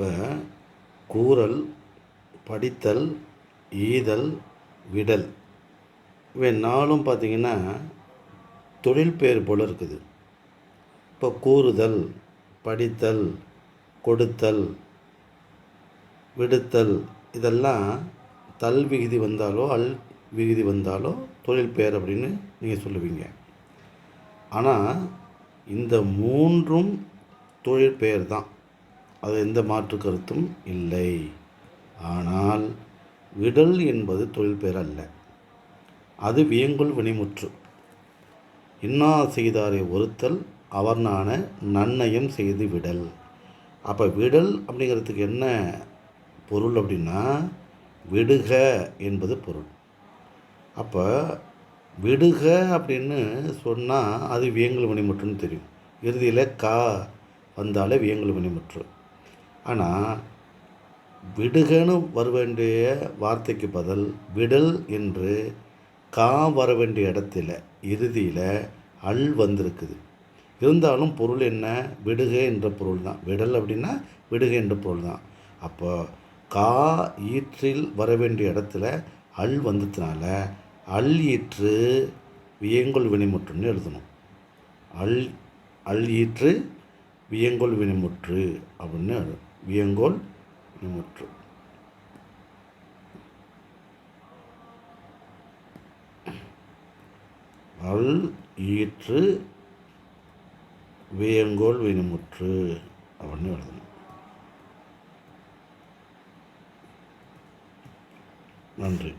இப்போ கூறல் படித்தல் ஈதல் விடல் இவை நாளும் பார்த்திங்கன்னா தொழில் பெயர் போல் இருக்குது. இப்போ கூறுதல் படித்தல் கொடுத்தல் விடுத்தல் இதெல்லாம் தல் விகுதி வந்தாலோ அல் விகுதி வந்தாலோ தொழில் பெயர் அப்படின்னு நீங்கள் சொல்லுவீங்க. ஆனால் இந்த மூன்றும் தொழில் பெயர் தான். அது எந்த மாற்று கருத்தும் இல்லை. ஆனால் விடல் என்பது தொழில் பெயர் அல்ல. அது வியங்குள் வினைமுற்று. இன்னா செய்தாரை ஒருத்தல் அவர் நான நன்னயம் செய்து விடல். அப்போ விடல் அப்படிங்கிறதுக்கு என்ன பொருள் அப்படின்னா விடுக என்பது பொருள். அப்போ விடுக அப்படின்னு சொன்னால் அது வியங்கல் வினைமுற்றுன்னு தெரியும். இறுதியில் கா வந்தாலே வியங்கல் வினைமுற்று. ஆனால் விடுகன்னு வர வேண்டிய வார்த்தைக்கு பதில் விடல் என்று கா வர வேண்டிய இடத்துல இறுதியில் அல் வந்திருக்குது. இருந்தாலும் பொருள் என்ன? விடுக என்ற பொருள் தான். விடல் அப்படின்னா விடுக என்ற பொருள் தான். அப்போ கா ஈற்றில் வர வேண்டிய இடத்துல அல் வந்ததுனால அல் ஈற்று வியங்கொல் வினைமுற்றுன்னு எழுதணும். அல் அல் ஈற்று வியங்கோல் வினைமுற்று அப்படின்னு எழுதணும். வியங்கோல் இமுற்று. அல் ஈற்று வியங்கோல் வினிமுற்று அப்படின்னு எழுதணும். நன்றி.